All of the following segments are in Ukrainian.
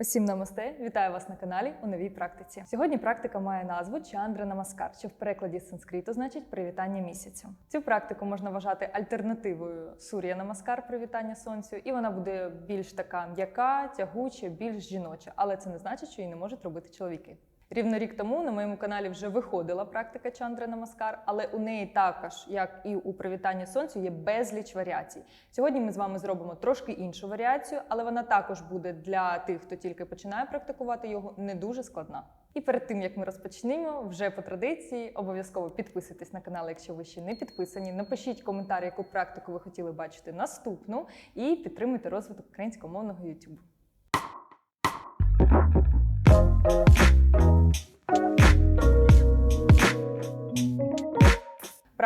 Усім намасте! Вітаю вас на каналі у новій практиці. Сьогодні практика має назву Чандра Намаскар, що в перекладі з санскриту значить привітання місяцю. Цю практику можна вважати альтернативою Сур'я Намаскар привітання сонцю, і вона буде більш така м'яка, тягуча, більш жіноча, але це не значить, що її не можуть робити чоловіки. Рівно рік тому на моєму каналі вже виходила практика Чандри Намаскар, але у неї також, як і у привітанні сонцю, є безліч варіацій. Сьогодні ми з вами зробимо трошки іншу варіацію, але вона також буде для тих, хто тільки починає практикувати його, не дуже складна. І перед тим як ми розпочнемо, вже по традиції обов'язково підписуйтесь на канал, якщо ви ще не підписані. Напишіть коментар, яку практику ви хотіли бачити наступну, і підтримуйте розвиток українськомовного YouTube.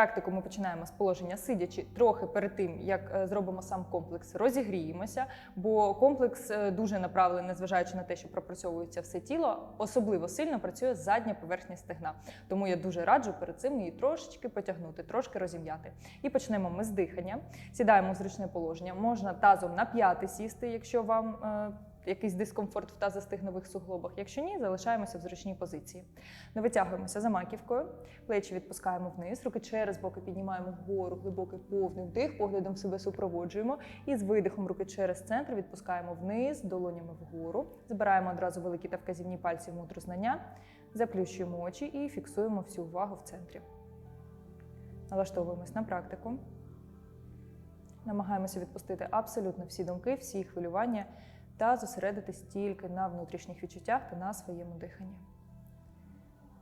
Практику ми починаємо з положення сидячи трохи перед тим, як е, зробимо сам комплекс, розігріємося, бо комплекс е, дуже направлений, незважаючи на те, що пропрацьовується все тіло, особливо сильно працює задня поверхня стегна. Тому я дуже раджу перед цим її трошечки потягнути, трошки розім'яти. І почнемо ми з дихання. Сідаємо в зручне положення. Можна тазом на п'яти сісти, якщо вам. Якийсь дискомфорт в тазостигнових суглобах. Якщо ні, залишаємося в зручній позиції. Не витягуємося за маківкою, плечі відпускаємо вниз, руки через боки піднімаємо вгору, глибокий повний вдих, поглядом себе супроводжуємо. І з видихом руки через центр відпускаємо вниз, долонями вгору. Збираємо одразу великі та вказівні пальці в мудру знання, заплющуємо очі і фіксуємо всю увагу в центрі. Налаштовуємось на практику. Намагаємося відпустити абсолютно всі думки, всі хвилювання та зосередитись тільки на внутрішніх відчуттях та на своєму диханні.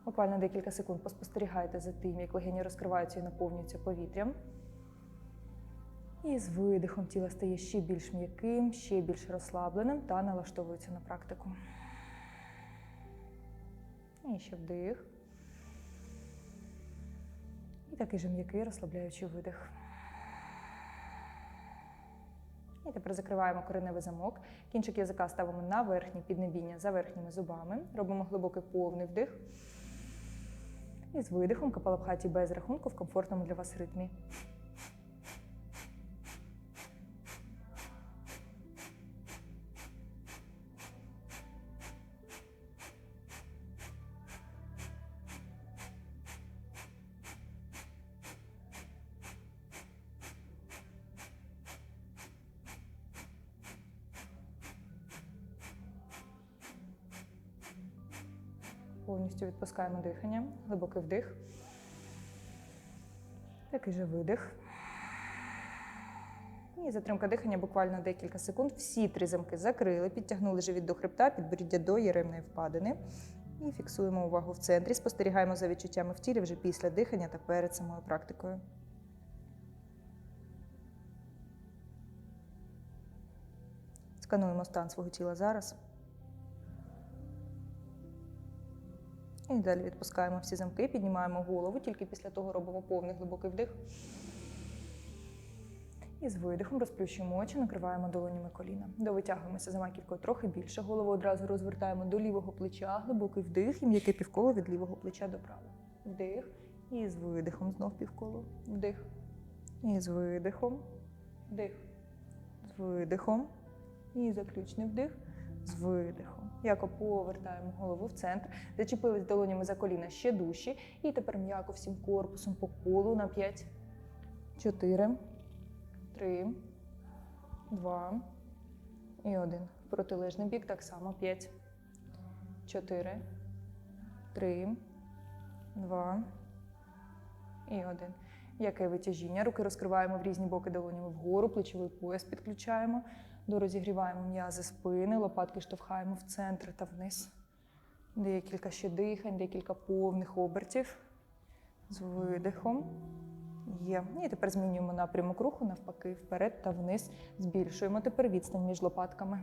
Буквально декілька секунд поспостерігайте за тим, як легені розкриваються і наповнюються повітрям. І з видихом тіло стає ще більш м'яким, ще більш розслабленим та налаштовується на практику. І ще вдих. І такий же м'який розслабляючий видих. І тепер закриваємо кореневий замок. Кінчик язика ставимо на верхнє піднебіння за верхніми зубами. Робимо глибокий повний вдих. І з видихом капалабхаті без рахунку в комфортному для вас ритмі. Відпускаємо дихання, глибокий вдих. Такий же видих. І затримка дихання буквально декілька секунд. Всі три замки закрили, підтягнули живіт до хребта, підборіддя до єремної впадини. І фіксуємо увагу в центрі. Спостерігаємо за відчуттями в тілі вже після дихання та перед самою практикою. Скануємо стан свого тіла зараз. І далі відпускаємо всі замки, піднімаємо голову, тільки після того робимо повний глибокий вдих. І з видихом розплющуємо очі, накриваємо долонями коліна. Довитягуємося за маківкою трохи більше. Голову одразу розвертаємо до лівого плеча, глибокий вдих і м'яке півколо від лівого плеча до правого. Вдих. І з видихом знов півколо. Вдих. І з видихом. Вдих. З видихом. І заключний вдих. З видихом. Яко повертаємо голову в центр, зачепились долонями за коліна ще дужче. І тепер м'яко всім корпусом по колу на 5, 4, 3, 2 і 1. Протилежний бік так само 5, 4, 3, 2 і 1. Яке витяжіння? Руки розкриваємо в різні боки долонями вгору, плечовий пояс підключаємо. Дорозігріваємо м'язи спини, лопатки штовхаємо в центр та вниз. Декілька ще дихань, декілька повних обертів. З видихом. Є. І тепер змінюємо напрямок руху навпаки, вперед та вниз. Збільшуємо тепер відстань між лопатками.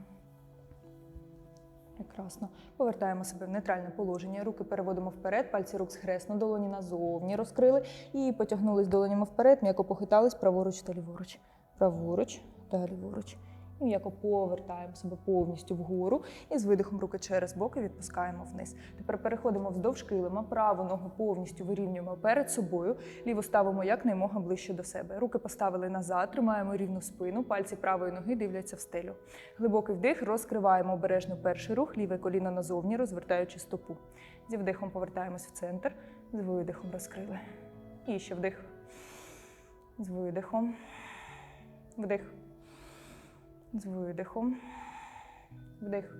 Прекрасно. Повертаємо себе в нейтральне положення. Руки переводимо вперед, пальці рук схресно, долоні назовні розкрили і потягнулись долонями вперед, м'яко похитались праворуч та ліворуч. Праворуч та ліворуч. М'яко повертаємо себе повністю вгору і з видихом руки через боки відпускаємо вниз. Тепер переходимо вздовж килима, праву ногу повністю вирівнюємо перед собою, ліву ставимо якнаймога ближче до себе. Руки поставили назад, тримаємо рівну спину, пальці правої ноги дивляться в стелю. Глибокий вдих, розкриваємо обережно перший рух, ліве коліно назовні, розвертаючи стопу. Зі вдихом повертаємось в центр, з видихом розкрили. І ще вдих. З видихом. Вдих. З видихом. Вдих.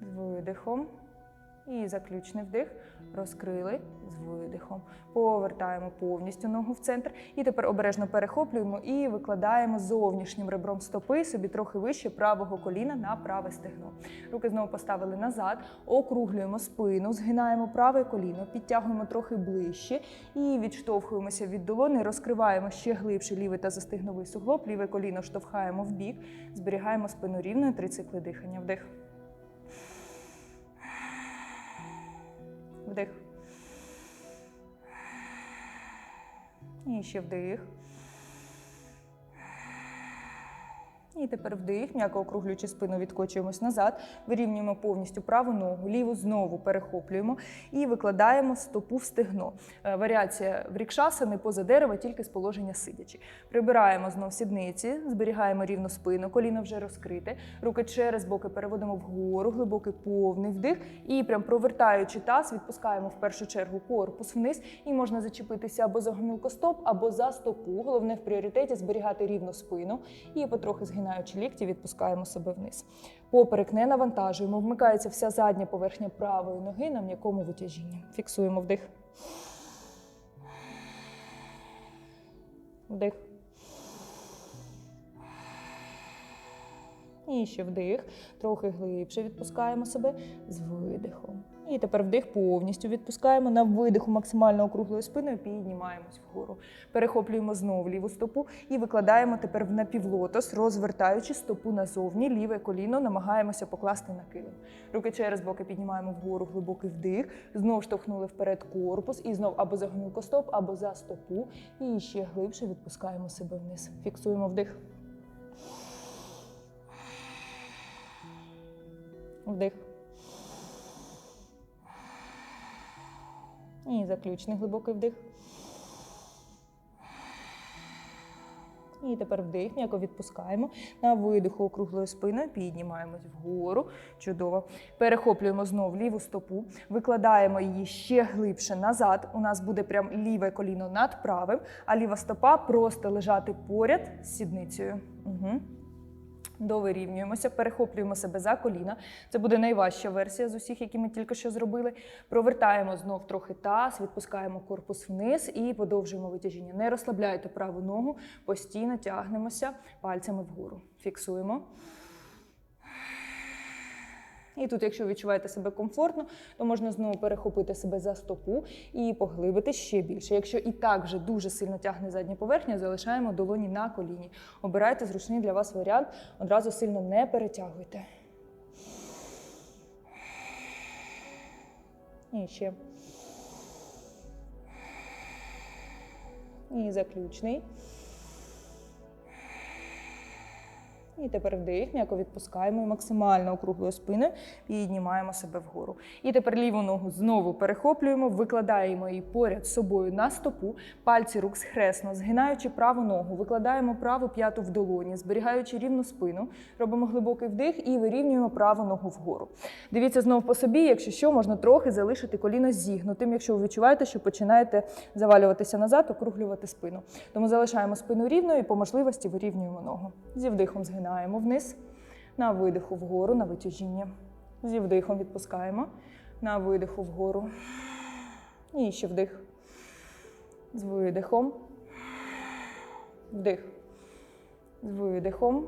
З видихом. І заключний вдих. Розкрили з видихом. Повертаємо повністю ногу в центр. І тепер обережно перехоплюємо і викладаємо зовнішнім ребром стопи собі трохи вище правого коліна на праве стегно. Руки знову поставили назад, округлюємо спину, згинаємо праве коліно, підтягуємо трохи ближче і відштовхуємося від долони, розкриваємо ще глибше лівий та застигновий суглоб, ліве коліно штовхаємо в бік, зберігаємо спину рівною, три цикли дихання. Вдих. Вдих. І ще вдих. І тепер вдих, м'яко округлюючи спину, відкочуємось назад, вирівнюємо повністю праву ногу, ліву знову перехоплюємо і викладаємо стопу в стегно. Е, Варіація в рікшасани поза дерева, тільки з положення сидячи. Прибираємо знов сідниці, зберігаємо рівну спину, коліно вже розкрите, руки через боки переводимо вгору, глибокий повний вдих. І прям провертаючи таз, відпускаємо в першу чергу корпус вниз, і можна зачепитися або за гомілкостоп, або за стопу. Головне в пріоритеті зберігати рівну спину і потрохи згинаючи лікті, відпускаємо себе вниз. Поперек не навантажуємо, вмикається вся задня поверхня правої ноги на м'якому витяжінні. Фіксуємо вдих. Вдих. І ще вдих, трохи глибше відпускаємо себе з видихом. І тепер вдих повністю відпускаємо на видиху максимально округлою спиною, піднімаємось вгору. Перехоплюємо знову ліву стопу і викладаємо тепер в напівлотос, розвертаючи стопу назовні, ліве коліно намагаємося покласти на килим. Руки через боки піднімаємо вгору, глибокий вдих, знов штовхнули вперед корпус і знов або за гомілкостоп, або за стопу. І ще глибше відпускаємо себе вниз. Фіксуємо вдих. Вдих. І заключний глибокий вдих. І тепер вдих, м'яко відпускаємо. На видиху округлою спиною піднімаємось вгору. Чудово. Перехоплюємо знову ліву стопу, викладаємо її ще глибше назад. У нас буде прям ліве коліно над правим, а ліва стопа просто лежати поряд з сідницею. Угу. Довирівнюємося, перехоплюємо себе за коліна. Це буде найважча версія з усіх, які ми тільки що зробили. Провертаємо знов трохи таз, відпускаємо корпус вниз і подовжуємо витяжіння. Не розслабляйте праву ногу, постійно тягнемося пальцями вгору. Фіксуємо. І тут, якщо відчуваєте себе комфортно, то можна знову перехопити себе за стопу і поглибити ще більше. Якщо і так вже дуже сильно тягне задня поверхня, залишаємо долоні на коліні. Обирайте зручний для вас варіант, одразу сильно не перетягуйте. І ще. І заключний. І тепер вдих, м'яко відпускаємо максимально округлою спиною піднімаємо себе вгору. І тепер ліву ногу знову перехоплюємо, викладаємо її поряд з собою на стопу, пальці рук схресно, згинаючи праву ногу, викладаємо праву п'яту в долоні, зберігаючи рівну спину, робимо глибокий вдих і вирівнюємо праву ногу вгору. Дивіться знову по собі, якщо що, можна трохи залишити коліно зігнутим, якщо ви відчуваєте, що починаєте завалюватися назад, округлювати спину. Тому залишаємо спину рівною і по можливості вирівнюємо ногу. Зі вдихом згинаємо. Згинаємо вниз, на видиху вгору, на витяжіння. Зі вдихом відпускаємо, на видиху вгору. І ще вдих. З видихом. Вдих. З видихом.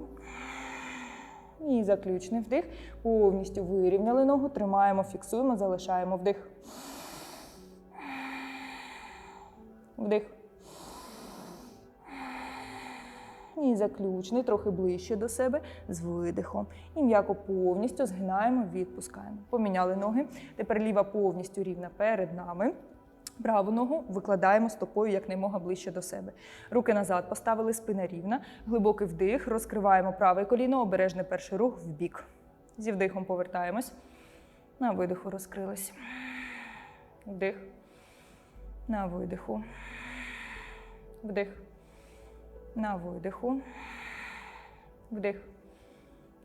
І заключний вдих. Повністю вирівняли ногу, тримаємо, фіксуємо, залишаємо вдих. Вдих. Заключний, трохи ближче до себе, з видихом. І м'яко повністю згинаємо, відпускаємо. Поміняли ноги. Тепер ліва повністю рівна перед нами. Праву ногу викладаємо стопою якнаймога ближче до себе. Руки назад поставили, спина рівна. Глибокий вдих, розкриваємо праве коліно, обережний перший рух в бік. Зі вдихом повертаємось. На видиху розкрились. Вдих. На видиху. Вдих. На видиху. Вдих.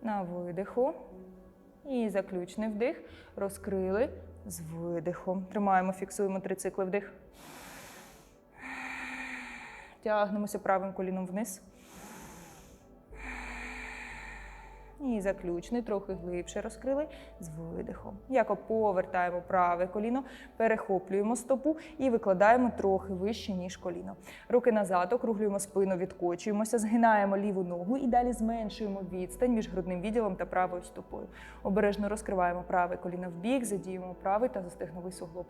На видиху. І заключний вдих. Розкрили з видихом. Тримаємо, фіксуємо три цикли вдих. Тягнемося правим коліном вниз. І заключний, трохи глибше розкрили з видихом. Яко повертаємо праве коліно, перехоплюємо стопу і викладаємо трохи вище, ніж коліно. Руки назад, округлюємо спину, відкочуємося, згинаємо ліву ногу і далі зменшуємо відстань між грудним відділом та правою стопою. Обережно розкриваємо праве коліно в бік, задіємо правий та застигновий суглоб.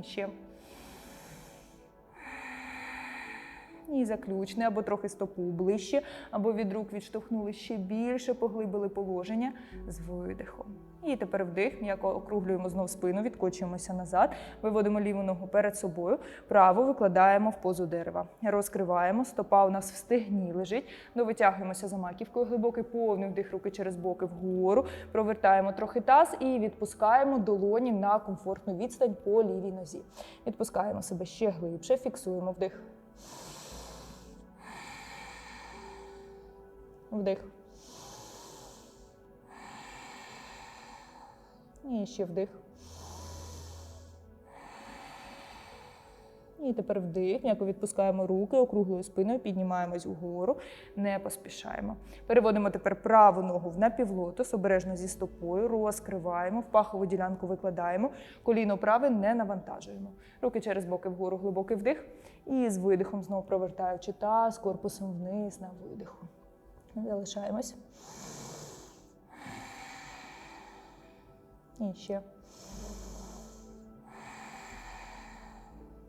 І ще. І заключне, або трохи стопу ближче, або від рук відштовхнули ще більше, поглибили положення з видихом. І тепер вдих, м'яко округлюємо знов спину, відкочуємося назад, виводимо ліву ногу перед собою, праву викладаємо в позу дерева. Розкриваємо, стопа у нас в стегні лежить, довитягуємося за маківкою, глибокий повний вдих руки через боки вгору, провертаємо трохи таз і відпускаємо долоні на комфортну відстань по лівій нозі. Відпускаємо себе ще глибше, фіксуємо вдих. Вдих. І ще вдих. І тепер вдих, м'яко відпускаємо руки, округлою спиною, піднімаємось вгору, не поспішаємо. Переводимо тепер праву ногу в напівлотос, обережно зі стопою, розкриваємо, в пахову ділянку викладаємо, коліно праве не навантажуємо. Руки через боки вгору, глибокий вдих. І з видихом знову провертаючи таз, корпусом вниз на видиху. Залишаємось. І ще.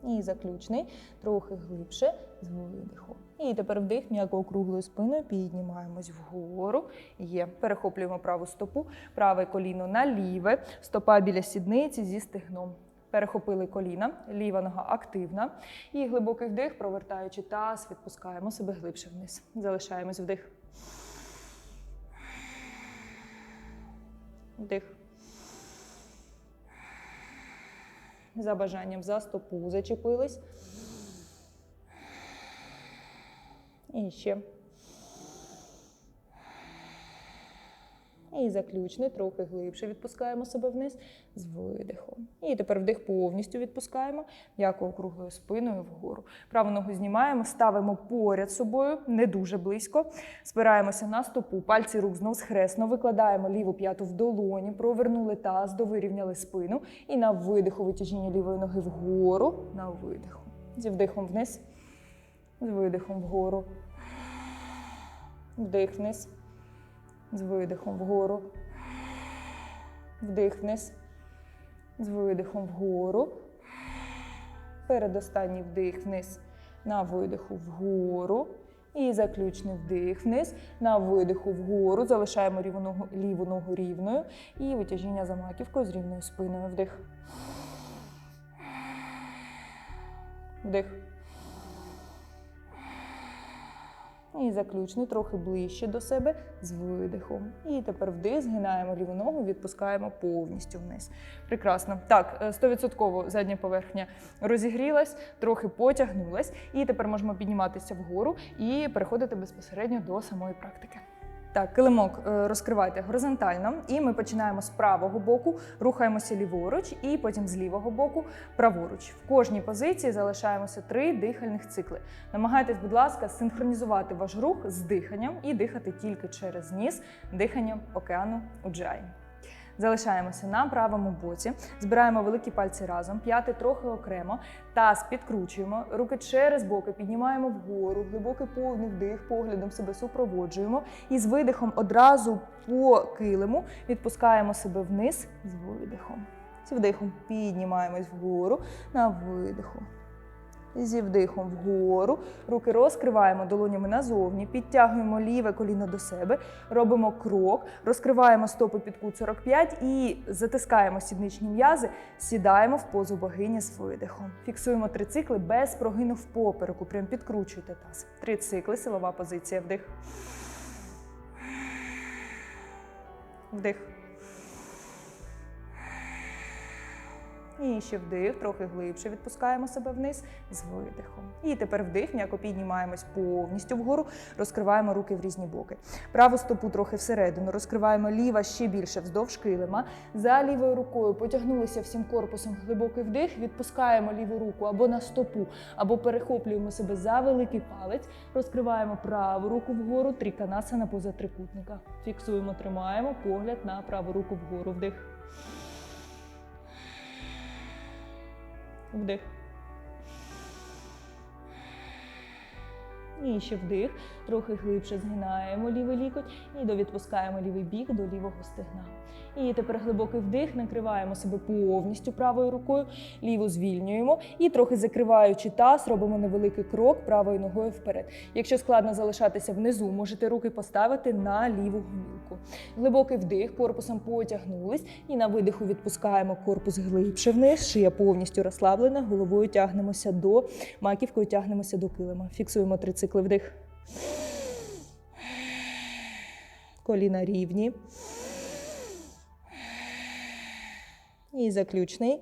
І заключний, трохи глибше з видиху. І тепер вдих, м'яко округлою спиною, піднімаємось вгору. Є. Перехоплюємо праву стопу, праве коліно на ліве, стопа біля сідниці зі стегном. Перехопили коліна, ліва нога активна. І глибокий вдих, провертаючи таз, відпускаємо себе глибше вниз. Залишаємось вдих. Вдих. За бажанням за стопу зачепились. І ще. І заключний, трохи глибше відпускаємо себе вниз з видихом. І тепер вдих повністю відпускаємо, м'яко округлою спиною вгору. Праву ногу знімаємо, ставимо поряд собою, не дуже близько. Спираємося на стопу, пальці рук знов схресно, викладаємо ліву п'яту в долоні, провернули таз, довирівняли спину. І на видиху витяжіння лівої ноги вгору, на видиху. Зі вдихом вниз, з видихом вгору. Вдих вниз. З видихом вгору. Вдих вниз. З видихом вгору. Передостанній вдих вниз. На видиху вгору. І заключний вдих вниз. На видиху вгору. Залишаємо ліву ліву ногу рівною. І витяжіння за маківкою з рівною спиною. Вдих. Вдих. І заключний трохи ближче до себе з видихом. І тепер вдих, згинаємо ліву ногу, відпускаємо повністю вниз. Прекрасно. Так, е, 100% задня поверхня розігрілась, трохи потягнулась. І тепер можемо підніматися вгору і переходити безпосередньо до самої практики. Так, килимок е, розкривайте горизонтально, і ми починаємо з правого боку, рухаємося ліворуч, і потім з лівого боку праворуч. В кожній позиції залишаємося три дихальних цикли. Намагайтесь, будь ласка, синхронізувати ваш рух з диханням і дихати тільки через ніс, диханням океану Уджай. Залишаємося на правому боці, збираємо великі пальці разом, п'яти трохи окремо, таз підкручуємо, руки через боки піднімаємо вгору, глибокий повний вдих, поглядом себе супроводжуємо. І з видихом одразу по килиму відпускаємо себе вниз з видихом. З вдихом піднімаємось вгору на видиху. Зі вдихом вгору. Руки розкриваємо долонями назовні, підтягуємо ліве коліно до себе, робимо крок, розкриваємо стопи під кут 45 і затискаємо сідничні м'язи, сідаємо в позу богині з видихом. Фіксуємо три цикли без прогину в попереку. Прям підкручуйте таз. Три цикли, силова позиція. Вдих. Вдих. І ще вдих, трохи глибше відпускаємо себе вниз з видихом. І тепер вдих, м'яко піднімаємось повністю вгору, розкриваємо руки в різні боки. Праву стопу трохи всередину, розкриваємо ліва ще більше вздовж килима. За лівою рукою потягнулися всім корпусом глибокий вдих, відпускаємо ліву руку або на стопу, або перехоплюємо себе за великий палець, розкриваємо праву руку вгору, тріканасана поза трикутника. Фіксуємо, тримаємо погляд на праву руку вгору. Вдих. Вдих. І ще вдих. Трохи глибше згинаємо лівий лікоть і довідпускаємо лівий бік до лівого стегна. І тепер глибокий вдих, накриваємо себе повністю правою рукою, ліву звільнюємо і трохи закриваючи таз, робимо невеликий крок правою ногою вперед. Якщо складно залишатися внизу, можете руки поставити на ліву гомілку. Глибокий вдих, корпусом потягнулись і на видиху відпускаємо корпус глибше вниз, шия повністю розслаблена, головою тягнемося до маківкою, тягнемося до килима. Фіксуємо три цикли вдих. Коліна рівні. І заключний.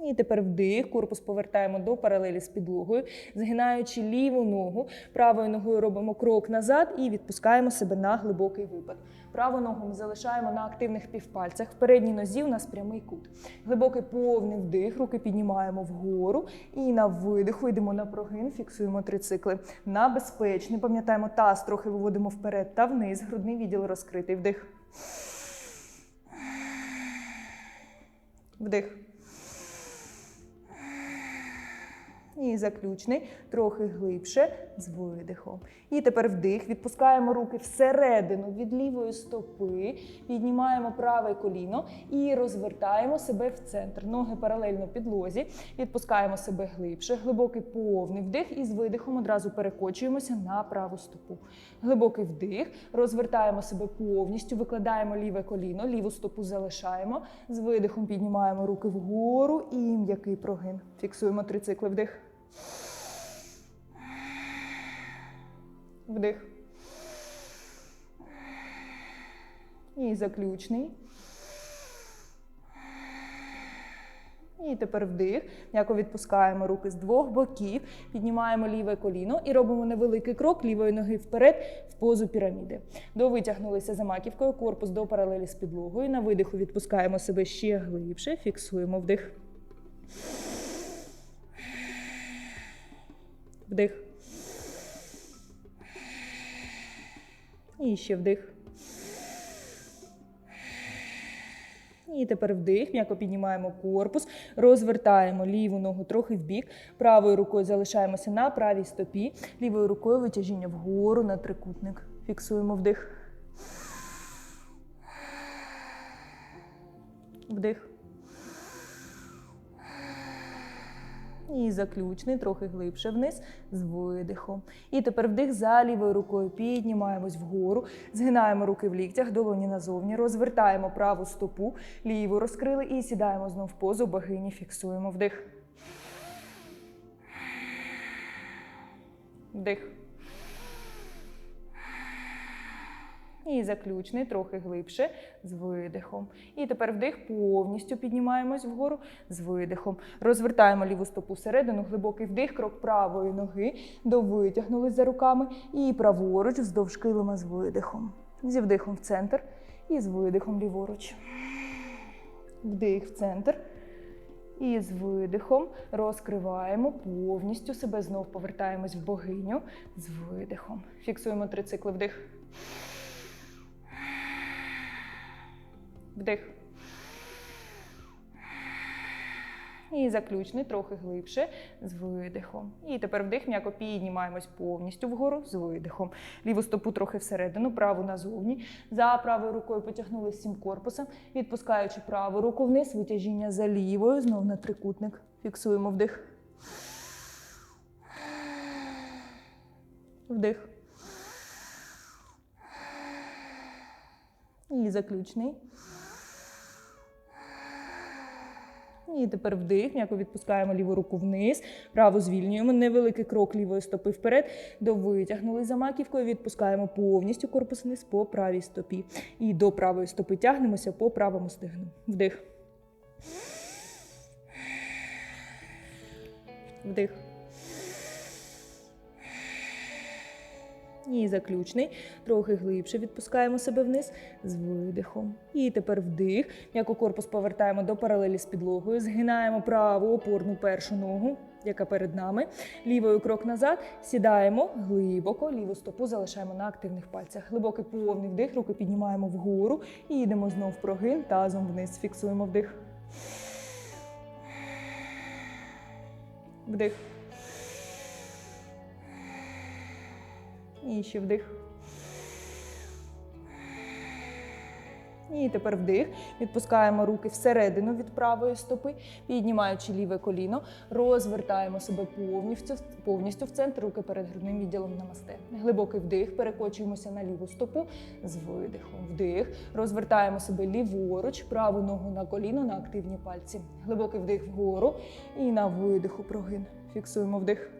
І тепер вдих, корпус повертаємо до паралелі з підлогою, згинаючи ліву ногу, правою ногою робимо крок назад і відпускаємо себе на глибокий випад. Праву ногу ми залишаємо на активних півпальцях. В передній нозі у нас прямий кут. Глибокий повний вдих, руки піднімаємо вгору і на видиху йдемо на прогин, фіксуємо три цикли. На безпечний, пам'ятаємо, таз трохи виводимо вперед та вниз, грудний відділ розкритий. Вдих. Вдих. І заключний, трохи глибше з видихом. І тепер вдих. Відпускаємо руки всередину від лівої стопи, піднімаємо праве коліно і розвертаємо себе в центр. Ноги паралельно підлозі. Відпускаємо себе глибше. Глибокий повний вдих і з видихом одразу перекочуємося на праву стопу. Глибокий вдих, розвертаємо себе повністю, викладаємо ліве коліно, ліву стопу залишаємо. З видихом піднімаємо руки вгору і м'який прогин. Фіксуємо три цикли вдих. Вдих. І заключний. І тепер вдих. М'яко відпускаємо руки з двох боків, піднімаємо ліве коліно і робимо невеликий крок лівої ноги вперед в позу піраміди. Довитягнулися за маківкою, корпус до паралелі з підлогою. На видиху відпускаємо себе ще глибше, фіксуємо вдих. Вдих. І ще вдих. І тепер вдих, м'яко піднімаємо корпус, розвертаємо ліву ногу трохи вбік, правою рукою залишаємося на правій стопі, лівою рукою витяжіння вгору на трикутник. Фіксуємо вдих. Вдих. І заключний, трохи глибше вниз з видихом. І тепер вдих за лівою рукою. Піднімаємось вгору, згинаємо руки в ліктях, долоні назовні, розвертаємо праву стопу, ліву розкрили і сідаємо знов в позу богині. Фіксуємо вдих. Вдих. І заключний, трохи глибше, з видихом. І тепер вдих, повністю піднімаємось вгору з видихом. Розвертаємо ліву стопу всередину, глибокий вдих, крок правої ноги, довитягнулись за руками. І праворуч вздовж килима з видихом. Зі вдихом в центр і з видихом ліворуч. Вдих в центр. І з видихом розкриваємо повністю себе. Знов повертаємось в богиню з видихом. Фіксуємо три цикли вдих. Вдих. І заключний трохи глибше з видихом. І тепер вдих, м'яко піднімаємось повністю вгору з видихом. Ліву стопу трохи всередину, праву назовні. За правою рукою потягнули всім корпусом, відпускаючи праву руку вниз, витяжіння за лівою, знов на трикутник. Фіксуємо вдих. Вдих. І заключний. І тепер вдих, м'яко відпускаємо ліву руку вниз, праву звільнюємо, невеликий крок лівої стопи вперед, до витягнули за маківкою, відпускаємо повністю корпус вниз по правій стопі. І до правої стопи тягнемося по правому стегну. Вдих. Вдих. І заключний. Трохи глибше відпускаємо себе вниз з видихом. І тепер вдих. М'яко корпус повертаємо до паралелі з підлогою. Згинаємо праву опорну першу ногу, яка перед нами. Лівою крок назад. Сідаємо глибоко. Ліву стопу залишаємо на активних пальцях. Глибокий повний вдих. Руки піднімаємо вгору. І йдемо знов прогин. Тазом вниз. Фіксуємо вдих. Вдих. І ще вдих. І тепер вдих. Відпускаємо руки всередину від правої стопи, піднімаючи ліве коліно, розвертаємо себе повністю, повністю в центр, руки перед грудним відділом намасте. Глибокий вдих, перекочуємося на ліву стопу з видихом. Вдих. Розвертаємо себе ліворуч, праву ногу на коліно на активні пальці. Глибокий вдих вгору і на видиху прогин. Фіксуємо вдих.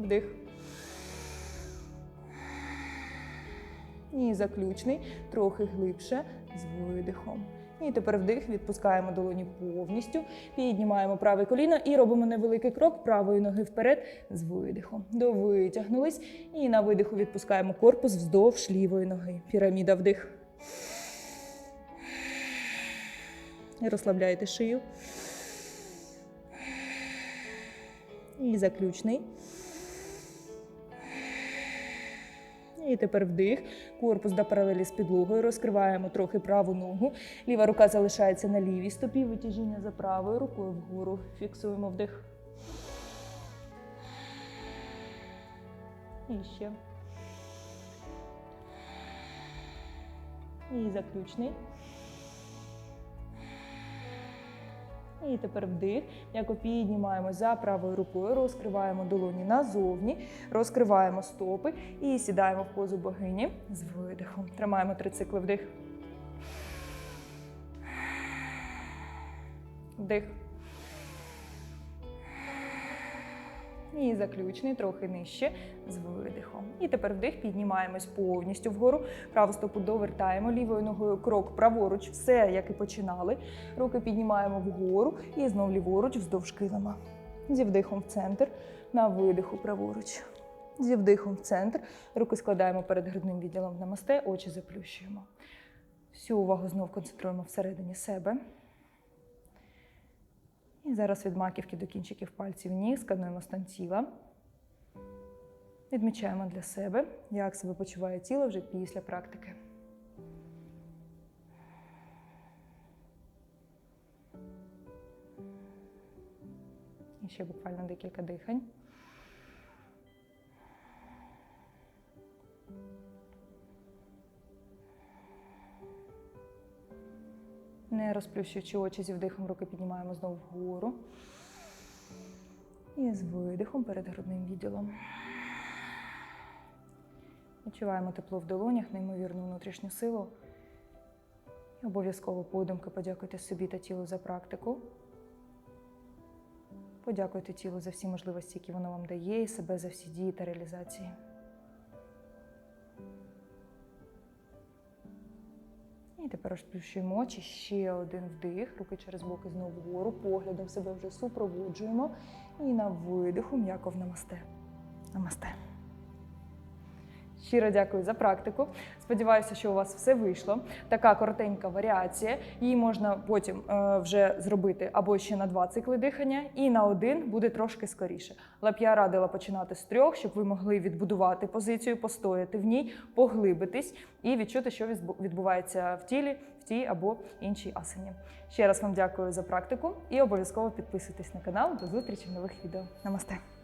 Вдих. І заключний, трохи глибше з видихом. І тепер вдих, відпускаємо долоні повністю, піднімаємо праве коліно і робимо невеликий крок правої ноги вперед з видихом. Довитягнулись. І на видиху відпускаємо корпус вздовж лівої ноги. Піраміда вдих. І розслабляєте шию. І заключний. І тепер вдих. Корпус до паралелі з підлогою. Розкриваємо трохи праву ногу. Ліва рука залишається на лівій стопі. Витяжіння за правою рукою вгору. Фіксуємо вдих. І ще. І заключний. І тепер вдих. М'яко піднімаємо за правою рукою, розкриваємо долоні назовні, розкриваємо стопи і сідаємо в позу богині з видихом. Тримаємо три цикли вдих. Вдих. І заключний, трохи нижче з видихом. І тепер вдих, піднімаємось повністю вгору. Праву стопу довертаємо лівою ногою крок праворуч, все як і починали. Руки піднімаємо вгору і знов ліворуч вздовж килима. Зі вдихом в центр, на видиху праворуч. Зі вдихом в центр. Руки складаємо перед грудним відділом в намасте, очі заплющуємо. Всю увагу знов концентруємо всередині себе. І зараз від маківки до кінчиків пальців ніг скануємо стан тіла. Відмічаємо для себе, як себе почуває тіло вже після практики. І ще буквально декілька дихань. Розплющуючи очі зі вдихом, руки піднімаємо знову вгору. І з видихом перед грудним відділом. Відчуваємо тепло в долонях, неймовірну внутрішню силу. І обов'язково подумки подякуйте собі та тілу за практику. Подякуйте тілу за всі можливості, які воно вам дає, і себе за всі дії та реалізації. Тепер розплющуємо очі. Ще один вдих, руки через боки знову вгору, поглядом себе вже супроводжуємо. І на видиху м'яко в намасте. Намасте. Щиро дякую за практику. Сподіваюся, що у вас все вийшло. Така коротенька варіація. Її можна потім е, вже зробити або ще на два цикли дихання, і на один буде трошки скоріше. Але б я радила починати з трьох, щоб ви могли відбудувати позицію, постояти в ній, поглибитись і відчути, що відбувається в тілі, в тій або іншій асані. Ще раз вам дякую за практику і обов'язково підписуйтесь на канал. До зустрічі в нових відео. Намасте!